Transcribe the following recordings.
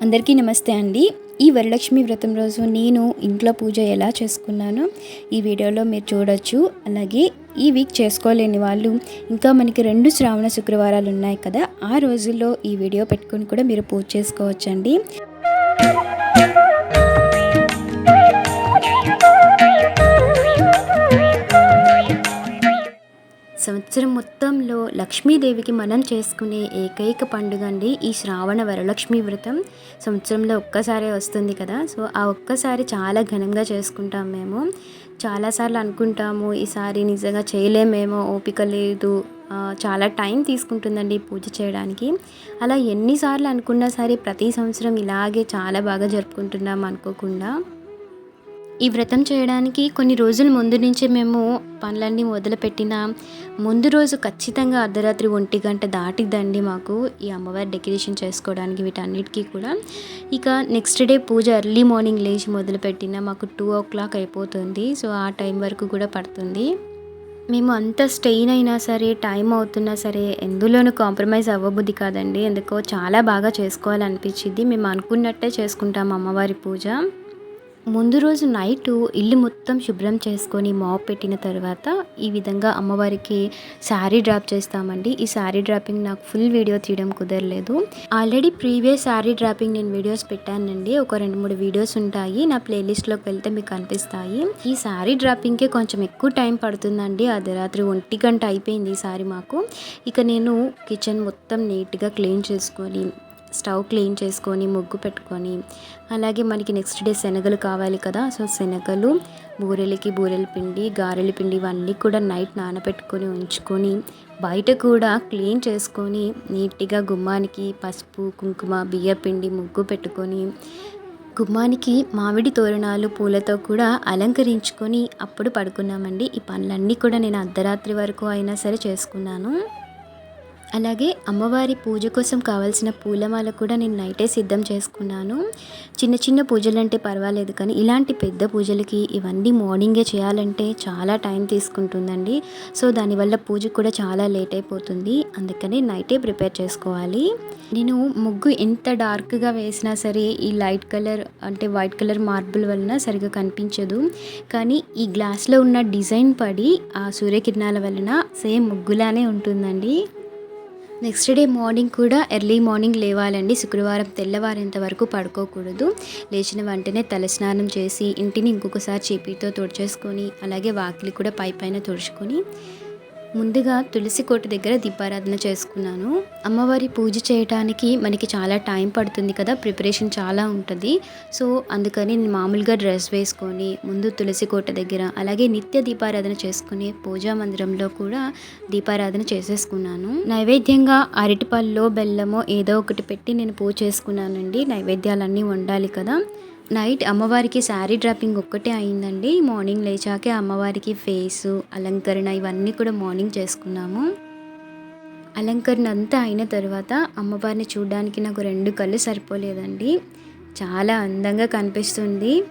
అందరికీ నమస్తే అండి. ఈ వరలక్ష్మి వ్రతం రోజు నేను ఇంట్లో పూజ ఎలా చేసుకున్నానో ఈ వీడియోలో మీరు చూడొచ్చు. అలాగే ఈ వీక్ చేసుకోలేని వాళ్ళు ఇంకా మనకి రెండు శ్రావణ శుక్రవారాలు ఉన్నాయి కదా ఆ రోజుల్లో ఈ వీడియో పెట్టుకొని కూడా మీరు పూజ చేసుకోవచ్చండి. సంవత్సరం మొత్తంలో లక్ష్మీదేవికి మనం చేసుకునే ఏకైక పండుగ అండి ఈ శ్రావణ వరలక్ష్మి వ్రతం. సంవత్సరంలో ఒక్కసారే వస్తుంది కదా. సో ఆ ఒక్కసారి చాలా ఘనంగా చేసుకుంటాం మేము. చాలాసార్లు అనుకుంటాము ఈసారి నిజంగా చేయలేమేమో ఓపిక లేదు. చాలా టైం తీసుకుంటుందండి పూజ చేయడానికి. అలా ఎన్నిసార్లు అనుకున్నా సరే ప్రతి సంవత్సరం ఇలాగే చాలా బాగా జరుపుకుంటున్నాం అనుకోకుండా. ఈ వ్రతం చేయడానికి కొన్ని రోజుల ముందు నుంచే మేము పనులన్నీ మొదలుపెట్టిన. ముందు రోజు ఖచ్చితంగా అర్ధరాత్రి ఒంటి గంట దాటిద్దండి మాకు ఈ అమ్మవారి డెకరేషన్ చేసుకోవడానికి వీటన్నిటికీ కూడా. ఇక నెక్స్ట్ డే పూజ ఎర్లీ మార్నింగ్ లేచి మొదలుపెట్టిన. మాకు టూ ఓ క్లాక్ అయిపోతుంది. సో ఆ టైం వరకు కూడా పడుతుంది. మేము అంత స్టెయిన్ అయినా సరే టైం అవుతున్నా సరే ఎందులోనూ కాంప్రమైజ్ అవ్వబుద్ధి కాదండి. ఎందుకో చాలా బాగా చేసుకోవాలనిపించింది మేము అనుకున్నట్టే చేసుకుంటాం అమ్మవారి పూజ. ముందు రోజు నైట్ ఇల్లు మొత్తం శుభ్రం చేసుకొని మాప్ పెట్టిన తర్వాత ఈ విధంగా అమ్మవారికి శారీ డ్రాప్ చేస్తామండి. ఈ శారీ డ్రాపింగ్ నాకు ఫుల్ వీడియో తీయడం కుదరలేదు. ఆల్రెడీ ప్రీవియస్ శారీ డ్రాపింగ్ నేను వీడియోస్ పెట్టానండి. ఒక రెండు మూడు వీడియోస్ ఉంటాయి. నా ప్లేలిస్ట్లోకి వెళ్తే మీకు కనిపిస్తాయి ఈ శారీ డ్రాపింగ్కే కొంచెం ఎక్కువ టైం పడుతుందండి. అది రాత్రి ఒంటి గంట అయిపోయింది ఈ సారీ మాకు. ఇక నేను కిచెన్ మొత్తం నీట్గా క్లీన్ చేసుకొని స్టవ్ క్లీన్ చేసుకొని ముగ్గు పెట్టుకొని అలాగే మనకి నెక్స్ట్ డే శనగలు కావాలి కదా సో శనగలు బూరెలకి బూరెల పిండి గారెల పిండి ఇవన్నీ కూడా నైట్ నానబెట్టుకొని ఉంచుకొని బయట కూడా క్లీన్ చేసుకొని నీట్గా గుమ్మానికి పసుపు కుంకుమ బియ్య పిండి ముగ్గు పెట్టుకొని గుమ్మానికి మామిడి తోరణాలు పూలతో కూడా అలంకరించుకొని అప్పుడు పడుకున్నామండి. ఈ పనులన్నీ కూడా నేను అర్ధరాత్రి వరకు అయినా సరే చేసుకున్నాను. అలాగే అమ్మవారి పూజ కోసం కావాల్సిన పూలమాల కూడా నేను నైటే సిద్ధం చేసుకున్నాను. చిన్న చిన్న పూజలు అంటే పర్వాలేదు కానీ ఇలాంటి పెద్ద పూజలకి ఇవన్నీ మార్నింగే చేయాలంటే చాలా టైం తీసుకుంటుందండి. సో దానివల్ల పూజ కూడా చాలా లేట్ అయిపోతుంది. అందుకని నైటే ప్రిపేర్ చేసుకోవాలి. నేను ముగ్గు ఎంత డార్క్గా వేసినా సరే ఈ లైట్ కలర్ అంటే వైట్ కలర్ మార్బుల్ వలన సరిగా కనిపించదు. కానీ ఈ గ్లాస్లో ఉన్న డిజైన్ పడి ఆ సూర్యకిరణాల వలన సేమ్ ముగ్గులానే ఉంటుందండి. నెక్స్ట్ డే మార్నింగ్ కూడా ఎర్లీ మార్నింగ్ లేవాలండి. శుక్రవారం తెల్లవారేంత వరకు పడుకోకూడదు. లేచిన వెంటనే తలస్నానం చేసి ఇంటిని ఇంకొకసారి చీపితో తుడిచేసుకొని అలాగే వాకిలి కూడా పై పైన తుడుచుకొని ముందుగా తులసి కోట దగ్గర దీపారాధన చేసుకున్నాను. అమ్మవారి పూజ చేయడానికి మనకి చాలా టైం పడుతుంది కదా ప్రిపరేషన్ చాలా ఉంటుంది. సో అందుకని నేను మామూలుగా డ్రెస్ వేసుకొని ముందు తులసి కోట దగ్గర అలాగే నిత్య దీపారాధన చేసుకునే పూజా మందిరంలో కూడా దీపారాధన చేసేసుకున్నాను. నైవేద్యంగా అరటిపళ్ళో బెల్లమో ఏదో ఒకటి పెట్టి నేను పూజ చేసుకున్నానండి. నైవేద్యాలన్నీ వండాలి కదా. నైట్ అమ్మవారికి శారీ డ్రాపింగ్ ఒక్కటే అయిందండి. మార్నింగ్ లేచాకే అమ్మవారికి ఫేసు అలంకరణ ఇవన్నీ కూడా మార్నింగ్ చేసుకున్నాము. అలంకరణ అంతా అయిన తర్వాత అమ్మవారిని చూడడానికి నాకు రెండు కళ్ళు సరిపోలేదండి. చాలా అందంగా కనిపిస్తుంది.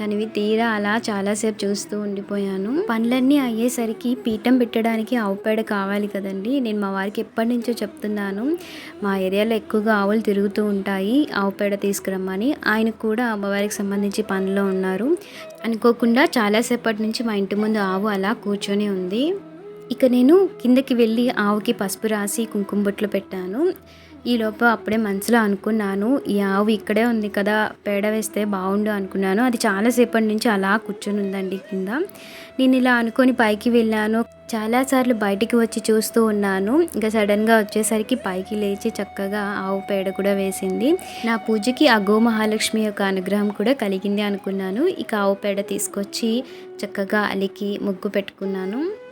తనవి తీరా అలా చాలాసేపు చూస్తూ ఉండిపోయాను. పనులన్నీ అయ్యేసరికి పీఠం పెట్టడానికి ఆవు పేడ కావాలి కదండి. నేను మా వారికి ఎప్పటి నుంచో చెప్తున్నాను మా ఏరియాలో ఎక్కువగా ఆవులు తిరుగుతూ ఉంటాయి ఆవు పేడ తీసుకురమ్మని. ఆయన కూడా అమ్మవారికి సంబంధించి పనిలో ఉన్నారు. అనుకోకుండా చాలాసేపటి నుంచి మా ఇంటి ముందు ఆవు అలా కూర్చొని ఉంది. ఇక నేను కిందకి వెళ్ళి ఆవుకి పసుపు రాసి కుంకుమ బొట్లు పెట్టాను. ఈ అప్పుడే మనసులో అనుకున్నాను ఈ ఆవు ఇక్కడే ఉంది కదా పేడ వేస్తే బాగుండు అనుకున్నాను. అది చాలాసేపటి నుంచి అలా కూర్చొని ఉందండి కింద. నేను ఇలా అనుకొని పైకి వెళ్ళాను. చాలాసార్లు బయటికి వచ్చి చూస్తూ ఉన్నాను. ఇంకా సడన్గా వచ్చేసరికి పైకి లేచి చక్కగా ఆవు పేడ కూడా వేసింది. నా పూజకి ఆ గోమహాలక్ష్మి యొక్క అనుగ్రహం కూడా కలిగింది అనుకున్నాను. ఇక ఆవు పేడ తీసుకొచ్చి చక్కగా అలికి ముగ్గు పెట్టుకున్నాను.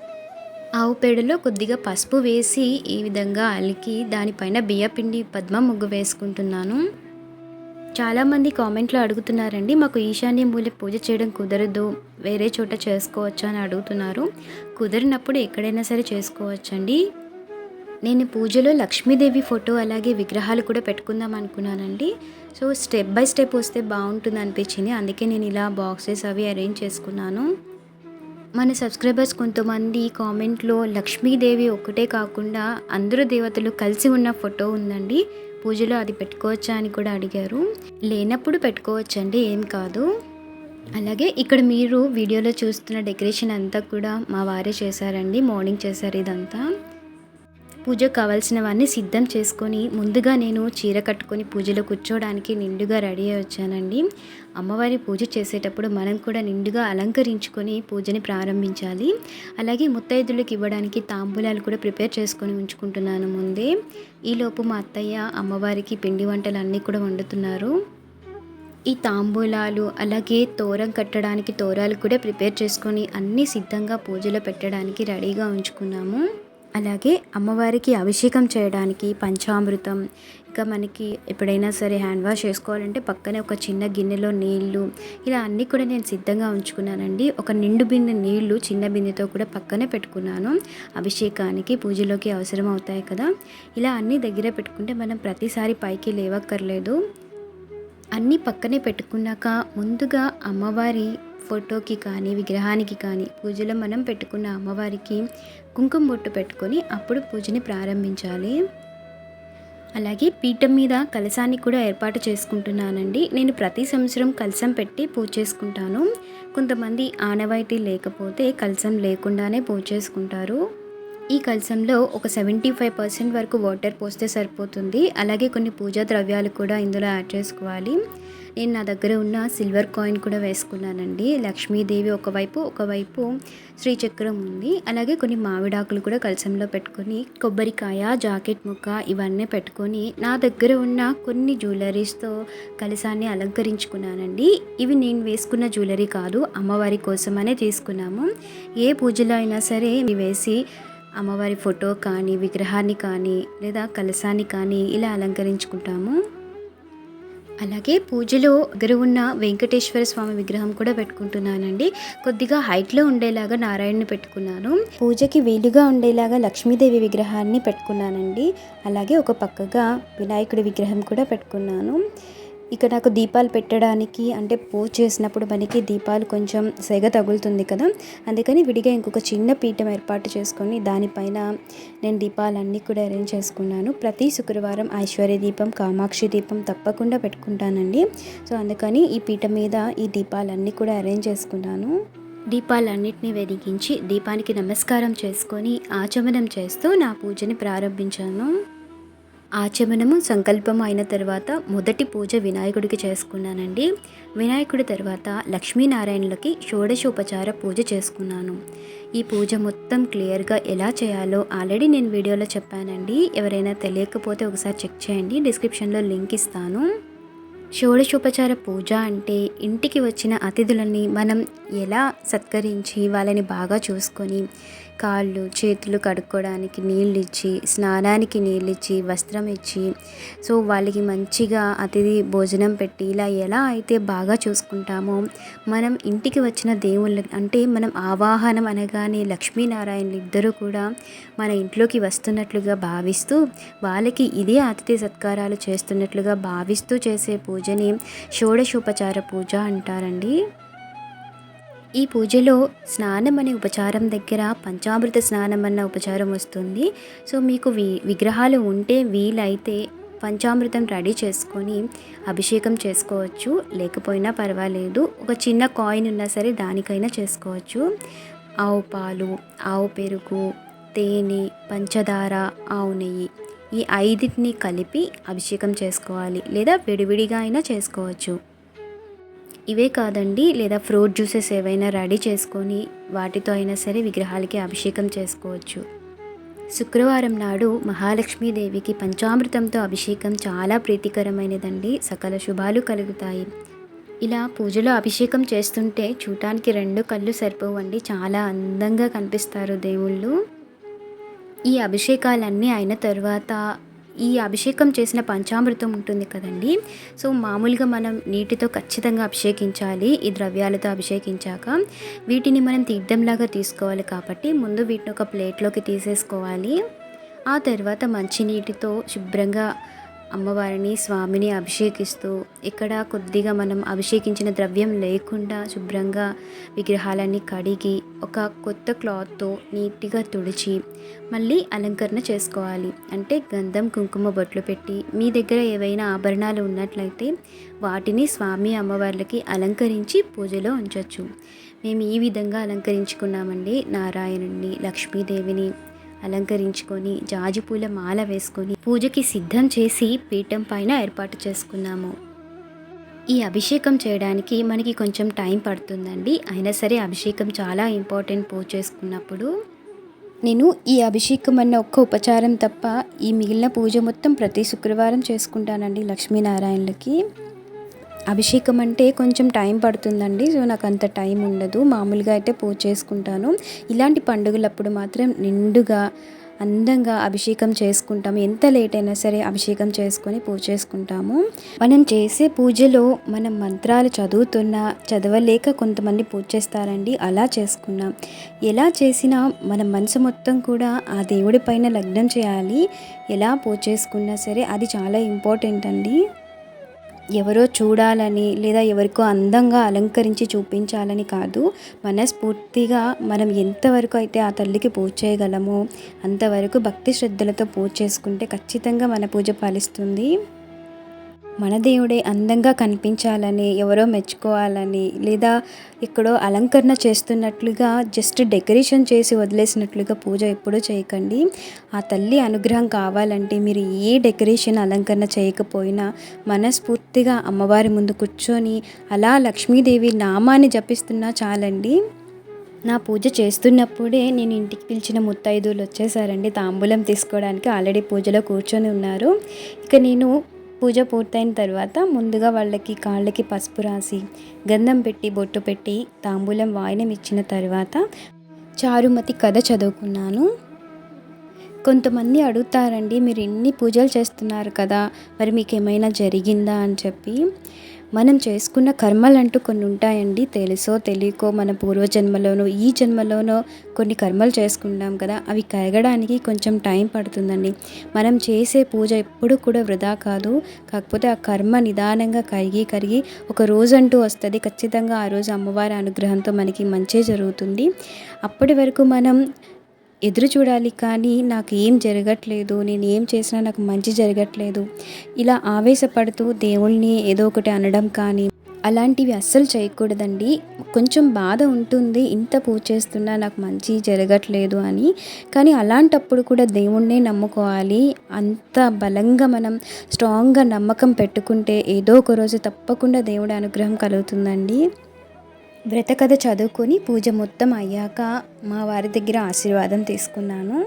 ఆవు పేడలో కొద్దిగా పసుపు వేసి ఈ విధంగా అలికి దానిపైన బియ్యపిండి పద్మ ముగ్గు వేసుకుంటున్నాను. చాలామంది కామెంట్లో అడుగుతున్నారండి మాకు ఈశాన్య మూల పూజ చేయడం కుదరదు వేరే చోట చేసుకోవచ్చా అని అడుగుతున్నారు. కుదిరినప్పుడు ఎక్కడైనా సరే చేసుకోవచ్చండి. నేను పూజలో లక్ష్మీదేవి ఫోటో అలాగే విగ్రహాలు కూడా పెట్టుకుందాం అనుకున్నానండి. సో స్టెప్ బై స్టెప్ వస్తే బాగుంటుంది అనిపించింది అందుకే నేను ఇలా బాక్సెస్ అవి అరేంజ్ చేసుకున్నాను. మన సబ్స్క్రైబర్స్ కొంతమంది కామెంట్లో లక్ష్మీదేవి ఒకటే కాకుండా అందరూ దేవతలు కలిసి ఉన్న ఫోటో ఉందండి. పూజలో అది పెట్టుకోవచ్చా అని కూడా అడిగారు. లేనప్పుడు పెట్టుకోవచ్చండి ఏం కాదు. అలాగే ఇక్కడ మీరు వీడియోలో చూస్తున్న డెకరేషన్ అంతా కూడా మా వారే చేశారండి మార్నింగ్ చేశారు ఇదంతా. పూజకు కావాల్సినవన్నీ సిద్ధం చేసుకొని ముందుగా నేను చీర కట్టుకొని పూజలో కూర్చోవడానికి నిండుగా రెడీ అయి వచ్చానండి. అమ్మవారి పూజ చేసేటప్పుడు మనం కూడా నిండుగా అలంకరించుకొని పూజని ప్రారంభించాలి. అలాగే ముత్తైదులకు ఇవ్వడానికి తాంబూలాలు కూడా ప్రిపేర్ చేసుకొని ఉంచుకుంటున్నాను ముందే. ఈలోపు మా అత్తయ్య అమ్మవారికి పిండి వంటలు అన్నీ కూడా వండుతున్నారు. ఈ తాంబూలాలు అలాగే తోరం కట్టడానికి తోరాలు కూడా ప్రిపేర్ చేసుకొని అన్నీ సిద్ధంగా పూజలో పెట్టడానికి రెడీగా ఉంచుకున్నాము. అలాగే అమ్మవారికి అభిషేకం చేయడానికి పంచామృతం ఇంకా మనకి ఎప్పుడైనా సరే హ్యాండ్ వాష్ చేసుకోవాలంటే పక్కనే ఒక చిన్న గిన్నెలో నీళ్ళు ఇలా అన్నీ కూడా నేను సిద్ధంగా ఉంచుకున్నానండి. ఒక నిండు బిన్నె నీళ్ళు చిన్న బిన్నెతో కూడా పక్కనే పెట్టుకున్నాను. అభిషేకానికి పూజలోకి అవసరం అవుతాయి కదా. ఇలా అన్నీ దగ్గర పెట్టుకుంటే మనం ప్రతిసారి పైకి లేవక్కర్లేదు. అన్నీ పక్కనే పెట్టుకున్నాక ముందుగా అమ్మవారి ఫోటోకి కానీ విగ్రహానికి కానీ పూజలో మనం పెట్టుకున్న అమ్మవారికి కుంకుమ బొట్టు పెట్టుకొని అప్పుడు పూజని ప్రారంభించాలి. అలాగే పీఠం మీద కలశాన్ని కూడా ఏర్పాటు చేసుకుంటున్నానండి. నేను ప్రతి సంవత్సరం కలశం పెట్టి పూజ చేసుకుంటాను. కొంతమంది ఆనవాయితీ లేకపోతే కలశం లేకుండానే పూజ చేసుకుంటారు. ఈ కలశంలో ఒక సెవెంటీ ఫైవ్ పర్సెంట్ వరకు వాటర్ పోస్తే సరిపోతుంది. అలాగే కొన్ని పూజా ద్రవ్యాలు కూడా ఇందులో యాడ్ చేసుకోవాలి. నేను నా దగ్గర ఉన్న సిల్వర్ కాయిన్ కూడా వేసుకున్నానండి. లక్ష్మీదేవి ఒకవైపు ఒకవైపు శ్రీచక్రం ఉంది. అలాగే కొన్ని మామిడాకులు కూడా కలసంలో పెట్టుకొని కొబ్బరికాయ జాకెట్ ముక్క ఇవన్నీ పెట్టుకొని నా దగ్గర ఉన్న కొన్ని జ్యువెలరీస్తో కలసాన్ని అలంకరించుకున్నానండి. ఇవి నేను వేసుకున్న జ్యువెలరీ కాదు అమ్మవారి కోసమనే తీసుకున్నాము. ఏ పూజలో అయినా సరే ఇవి వేసి అమ్మవారి ఫోటో కానీ విగ్రహాన్ని కానీ లేదా కలశాన్ని కానీ ఇలా అలంకరించుకుంటాము. అలాగే పూజలో దగ్గర ఉన్న వెంకటేశ్వర స్వామి విగ్రహం కూడా పెట్టుకుంటున్నానండి. కొద్దిగా హైట్లో ఉండేలాగా నారాయణని పెట్టుకున్నాను. పూజకి వీలుగా ఉండేలాగా లక్ష్మీదేవి విగ్రహాన్ని పెట్టుకున్నానండి. అలాగే ఒక పక్కగా వినాయకుడి విగ్రహం కూడా పెట్టుకున్నాను. ఇక్కడ నాకు దీపాలు పెట్టడానికి అంటే పూజ చేసినప్పుడు మనకి దీపాలు కొంచెం సెగ తగులుతుంది కదా. అందుకని విడిగా ఇంకొక చిన్న పీఠం ఏర్పాటు చేసుకొని దానిపైన నేను దీపాలన్నీ కూడా అరేంజ్ చేసుకున్నాను. ప్రతి శుక్రవారం ఐశ్వర్య దీపం కామాక్షి దీపం తప్పకుండా పెట్టుకుంటానండి. సో అందుకని ఈ పీఠం మీద ఈ దీపాలన్నీ కూడా అరేంజ్ చేసుకున్నాను. దీపాలన్నింటినీ వెలిగించి దీపానికి నమస్కారం చేసుకొని ఆచమనం చేస్తూ నా పూజని ప్రారంభించాను. ఆచమనము సంకల్పం అయిన తర్వాత మొదటి పూజ వినాయకుడికి చేసుకున్నానండి. వినాయకుడి తర్వాత లక్ష్మీనారాయణులకి షోడశోపచార పూజ చేసుకున్నాను. ఈ పూజ మొత్తం క్లియర్గా ఎలా చేయాలో ఆల్రెడీ నేను వీడియోలో చెప్పానండి. ఎవరైనా తెలియకపోతే ఒకసారి చెక్ చేయండి. డిస్క్రిప్షన్లో లింక్ ఇస్తాను. షోడశోపచార పూజ అంటే ఇంటికి వచ్చిన అతిథులని మనం ఎలా సత్కరించి వాళ్ళని బాగా చూసుకొని కాళ్ళు చేతులు కడుక్కోవడానికి నీళ్ళు ఇచ్చి స్నానానికి నీళ్ళు ఇచ్చి వస్త్రం ఇచ్చి సో వాళ్ళకి మంచిగా అతిథి భోజనం పెట్టి ఇలా ఎలా అయితే బాగా చూసుకుంటామో మనం ఇంటికి వచ్చిన దేవుళ్ళు అంటే మనం ఆవాహనం అనగానే లక్ష్మీనారాయణలు ఇద్దరు కూడా మన ఇంట్లోకి వస్తున్నట్లుగా భావిస్తూ వాళ్ళకి ఇదే అతిథి సత్కారాలు చేస్తున్నట్లుగా భావిస్తూ చేసే పూజని షోడశోపచార పూజ అంటారండి. ఈ పూజలో స్నానం అనే ఉపచారం దగ్గర పంచామృత స్నానం అన్న ఉపచారం వస్తుంది. సో మీకు వి విగ్రహాలు ఉంటే వీలైతే పంచామృతం రెడీ చేసుకొని అభిషేకం చేసుకోవచ్చు. లేకపోయినా పర్వాలేదు. ఒక చిన్న కాయిన్ ఉన్నా సరే దానికైనా చేసుకోవచ్చు. ఆవు పాలు ఆవు పెరుగు తేనె పంచదార ఆవు నెయ్యి ఈ ఐదింటిని కలిపి అభిషేకం చేసుకోవాలి. లేదా విడివిడిగా అయినా చేసుకోవచ్చు. ఇవే కాదండి లేదా ఫ్రూట్ జ్యూసెస్ ఏవైనా రెడీ చేసుకొని వాటితో అయినా సరే విగ్రహాలకి అభిషేకం చేసుకోవచ్చు. శుక్రవారం నాడు మహాలక్ష్మీదేవికి పంచామృతంతో అభిషేకం చాలా ప్రీతికరమైనదండి సకల శుభాలు కలుగుతాయి. ఇలా పూజలో అభిషేకం చేస్తుంటే చూడటానికి రెండు కళ్ళు సరిపోవండి చాలా అందంగా కనిపిస్తారు దేవుళ్ళు. ఈ అభిషేకాలన్నీ అయిన తర్వాత ఈ అభిషేకం చేసిన పంచామృతం ఉంటుంది కదండి. సో మామూలుగా మనం నీటితో ఖచ్చితంగా అభిషేకించాలి ఈ ద్రవ్యాలతో అభిషేకించాక. వీటిని మనం తీర్థంలాగా తీసుకోవాలి కాబట్టి ముందు వీటిని ఒక ప్లేట్లోకి తీసేసుకోవాలి. ఆ తర్వాత మంచినీటితో శుభ్రంగా అమ్మవారిని స్వామిని అభిషేకిస్తూ ఇక్కడ కొద్దిగా మనం అభిషేకించిన ద్రవ్యం లేకుండా శుభ్రంగా విగ్రహాలన్నీ కడిగి ఒక కొత్త క్లాత్తో నీట్గా తుడిచి మళ్ళీ అలంకరణ చేసుకోవాలి. అంటే గంధం కుంకుమ బొట్లు పెట్టి మీ దగ్గర ఏవైనా ఆభరణాలు ఉన్నట్లయితే వాటిని స్వామి అమ్మవార్లకి అలంకరించి పూజలో ఉంచవచ్చు మేము ఈ విధంగా అలంకరించుకున్నామండి. నారాయణుడిని లక్ష్మీదేవిని అలంకరించుకొని జాజిపూల మాల వేసుకొని పూజకి సిద్ధం చేసి పీఠం పైన ఏర్పాటు చేసుకున్నాము. ఈ అభిషేకం చేయడానికి మనకి కొంచెం టైం పడుతుందండి. అయినా సరే అభిషేకం చాలా ఇంపార్టెంట్ పూజ చేసుకున్నప్పుడు. నేను ఈ అభిషేకం అన్న ఒక్క ఉపచారం తప్ప ఈ మిగిలిన పూజ మొత్తం ప్రతి శుక్రవారం చేసుకుంటానండి లక్ష్మీనారాయణలకి. అభిషేకం అంటే కొంచెం టైం పడుతుందండి సో నాకు అంత టైం ఉండదు. మామూలుగా అయితే పూజ చేసుకుంటాను. ఇలాంటి పండుగలప్పుడు మాత్రం నిండుగా అందంగా అభిషేకం చేసుకుంటాము. ఎంత లేట్ అయినా సరే అభిషేకం చేసుకొని పూజ చేసుకుంటాము. మనం చేసే పూజలో మనం మంత్రాలు చదువుతున్నా చదవలేక కొంతమంది పూజ చేస్తారండి. అలా చేసుకున్నాం. ఎలా చేసినా మన మనసు మొత్తం కూడా ఆ దేవుడి పైన లగ్నం చేయాలి. ఎలా పూజ చేసుకున్నా సరే అది చాలా ఇంపార్టెంట్ అండి. ఎవరో చూడాలని లేదా ఎవరికో అందంగా అలంకరించి చూపించాలని కాదు. మనస్ఫూర్తిగా మనం ఎంతవరకు అయితే ఆ తల్లికి పూజ చేయగలమో అంతవరకు భక్తి శ్రద్ధలతో పూజ చేసుకుంటే ఖచ్చితంగా మన పూజ ఫలిస్తుంది. మన దేవుడే అందంగా కనిపించాలని ఎవరో మెచ్చుకోవాలని లేదా ఎక్కడో అలంకరణ చేస్తున్నట్లుగా జస్ట్ డెకరేషన్ చేసి వదిలేసినట్లుగా పూజ ఎప్పుడూ చేయకండి. ఆ తల్లి అనుగ్రహం కావాలంటే మీరు ఏ డెకరేషన్ అలంకరణ చేయకపోయినా మనస్ఫూర్తిగా అమ్మవారి ముందు కూర్చొని అలా లక్ష్మీదేవి నామాన్ని జపిస్తున్నా చాలండి. నా పూజ చేస్తున్నప్పుడే నేను ఇంటికి పిలిచిన ముత్తైదువులు వచ్చేసారండి. తాంబూలం తీసుకోవడానికి ఆల్రెడీ పూజలో కూర్చొని ఉన్నారు. ఇక నేను పూజ పూర్తయిన తర్వాత ముందుగా వాళ్ళకి కాళ్ళకి పసుపు రాసి గంధం పెట్టి బొట్టు పెట్టి తాంబూలం వాయినం ఇచ్చిన తర్వాత చారుమతి కథ చదువుకున్నాను. కొంతమంది అడుగుతారండి మీరు ఎన్ని పూజలు చేస్తున్నారు కదా? మరి మీకు ఏమైనా జరిగిందా? అని చెప్పి. మనం చేసుకున్న కర్మలు అంటూ కొన్ని ఉంటాయండి. తెలుసో తెలియకో మన పూర్వజన్మలోనో ఈ జన్మలోనో కొన్ని కర్మలు చేసుకుంటాం కదా అవి కరగడానికి కొంచెం టైం పడుతుందండి. మనం చేసే పూజ ఎప్పుడు కూడా వృధా కాదు. కాకపోతే ఆ కర్మ నిదానంగా కరిగి కరిగి ఒక రోజు అంటూ వస్తుంది. ఖచ్చితంగా ఆ రోజు అమ్మవారి అనుగ్రహంతో మనకి మంచి జరుగుతుంది. అప్పటి వరకు మనం ఎదురు చూడాలి కానీ నాకు ఏం జరగట్లేదు నేను ఏం చేసినా నాకు మంచి జరగట్లేదు. ఇలా ఆవేశపడుతూ దేవుణ్ణి ఏదో ఒకటి అనడం కానీ అలాంటివి అస్సలు చేయకూడదండి. కొంచెం బాధ ఉంటుంది ఇంత పూజ చేస్తున్నా నాకు మంచి జరగట్లేదు అని. కానీ అలాంటప్పుడు కూడా దేవుణ్ణే నమ్ముకోవాలి. అంత బలంగా మనం స్ట్రాంగ్గా నమ్మకం పెట్టుకుంటే ఏదో ఒక రోజు తప్పకుండా దేవుడి అనుగ్రహం కలుగుతుందండి. వ్రతకథ చదువుకొని పూజ మొత్తం అయ్యాక మా వారి దగ్గర ఆశీర్వాదం తీసుకున్నాను.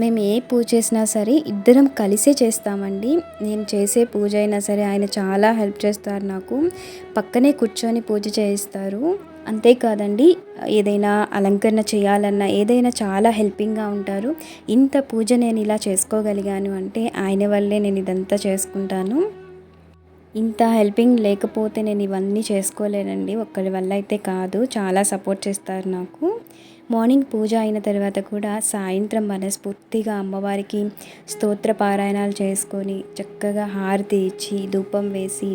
మేము ఏ పూజ చేసినా సరే ఇద్దరం కలిసే చేస్తామండి. నేను చేసే పూజ అయినా సరే ఆయన చాలా హెల్ప్ చేస్తారు నాకు. పక్కనే కూర్చొని పూజ చేయిస్తారు. అంతేకాదండి ఏదైనా అలంకరణ చేయాలన్నా ఏదైనా చాలా హెల్పింగ్గా ఉంటారు. ఇంత పూజ నేను ఇలా చేసుకోగలిగాను అంటే ఆయన వల్లే నేను ఇదంతా చేసుకుంటాను. ఇంత హెల్పింగ్ లేకపోతే నేను ఇవన్నీ చేసుకోలేనండి. ఒక్కరి వల్ల అయితే కాదు. చాలా సపోర్ట్ చేస్తారు నాకు. మార్నింగ్ పూజ అయిన తర్వాత కూడా సాయంత్రం మనస్ఫూర్తిగా అమ్మవారికి స్తోత్ర పారాయణాలు చేసుకొని చక్కగా హారతి ఇచ్చి ధూపం వేసి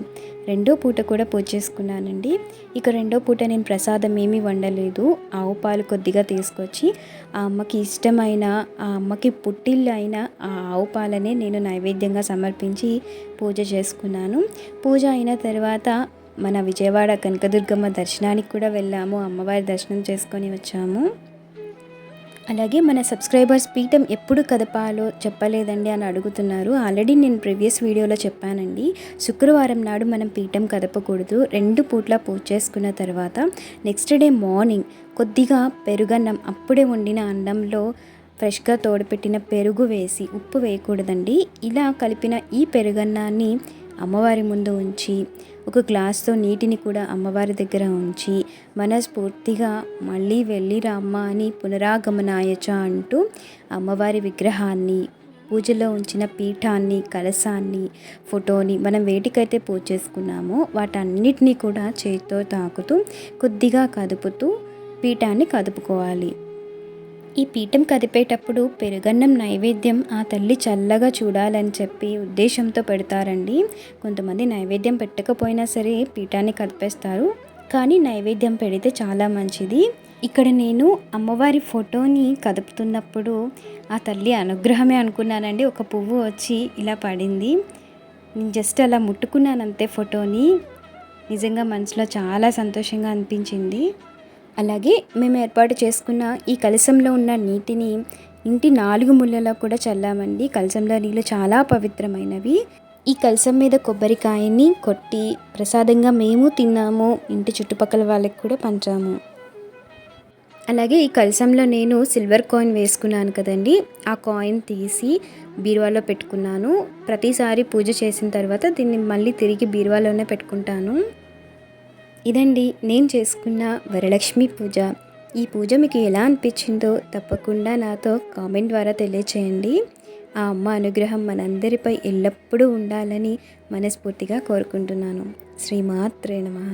రెండో పూట కూడా పూజ చేసుకున్నానండి. ఇక రెండో పూట నేను ప్రసాదం ఏమీ వండలేదు. ఆవు పాలు కొద్దిగా తీసుకొచ్చి ఆ అమ్మకి ఇష్టమైన ఆ అమ్మకి పుట్టిల్లు అయిన ఆ ఆవు పాలనే నేను నైవేద్యంగా సమర్పించి పూజ చేసుకున్నాను. పూజ అయిన తర్వాత మన విజయవాడ కనకదుర్గమ్మ దర్శనానికి కూడా వెళ్ళాము అమ్మవారి దర్శనం చేసుకొని వచ్చాము. అలాగే మన సబ్స్క్రైబర్స్ పీఠం ఎప్పుడు కదపాలో చెప్పలేదండి అని అడుగుతున్నారు. ఆల్రెడీ నేను ప్రీవియస్ వీడియోలో చెప్పానండి. శుక్రవారం నాడు మనం పీఠం కదపకూడదు. రెండు పూట్ల పూజ చేసుకున్న తర్వాత నెక్స్ట్ డే మార్నింగ్ కొద్దిగా పెరుగన్నం అప్పుడే వండిన అన్నంలో ఫ్రెష్గా తోడపెట్టిన పెరుగు వేసి ఉప్పు వేయకూడదండి. ఇలా కలిపిన ఈ పెరుగన్నాన్ని అమ్మవారి ముందు ఉంచి ఒక గ్లాస్తో నీటిని కూడా అమ్మవారి దగ్గర ఉంచి మనస్ఫూర్తిగా మళ్ళీ వెళ్ళి రామ్మ అని పునరాగమనాయచ అంటూ అమ్మవారి విగ్రహాన్ని పూజలో ఉంచిన పీఠాన్ని కలసాన్ని ఫోటోని మనం వేటికైతే పూజ చేసుకున్నామో వాటన్నిటినీ కూడా చేతితో తాకుతూ కొద్దిగా కదుపుతూ పీఠాన్ని కదుపుకోవాలి. ఈ పీఠం కదిపేటప్పుడు పెరుగన్నం నైవేద్యం ఆ తల్లి చల్లగా చూడాలని చెప్పి ఉద్దేశంతో పెడతారండి. కొంతమంది నైవేద్యం పెట్టకపోయినా సరే పీఠాన్ని కదిపేస్తారు. కానీ నైవేద్యం పెడితే చాలా మంచిది. ఇక్కడ నేను అమ్మవారి ఫోటోని కదుపుతున్నప్పుడు ఆ తల్లి అనుగ్రహమే అనుకున్నానండి. ఒక పువ్వు వచ్చి ఇలా పడింది. నేను జస్ట్ అలా ముట్టుకున్నాను అంతే ఫోటోని. నిజంగా మనసులో చాలా సంతోషంగా అనిపించింది. అలాగే మేము ఏర్పాటు చేసుకున్న ఈ కలశంలో ఉన్న నీటిని ఇంటి నాలుగు ముళ్ళలో కూడా చల్లామండి. కలశంలో నీళ్ళు చాలా పవిత్రమైనవి. ఈ కలశం మీద కొబ్బరికాయని కొట్టి ప్రసాదంగా మేము తిన్నాము. ఇంటి చుట్టుపక్కల వాళ్ళకి కూడా పంచాము. అలాగే ఈ కలశంలో నేను సిల్వర్ కాయిన్ వేసుకున్నాను కదండి. ఆ కాయిన్ తీసి బీరువాలో పెట్టుకున్నాను. ప్రతిసారి పూజ చేసిన తర్వాత దీన్ని మళ్ళీ తిరిగి బీరువాలోనే పెట్టుకుంటాను. ఇదండి నేను చేసుకున్న వరలక్ష్మి పూజ. ఈ పూజ మీకు ఎలా అనిపించిందో తప్పకుండా నాతో కామెంట్ ద్వారా తెలియచేయండి. ఆ అమ్మ అనుగ్రహం మనందరిపై ఎల్లప్పుడూ ఉండాలని మనస్ఫూర్తిగా కోరుకుంటున్నాను. శ్రీమాత్రే నమః.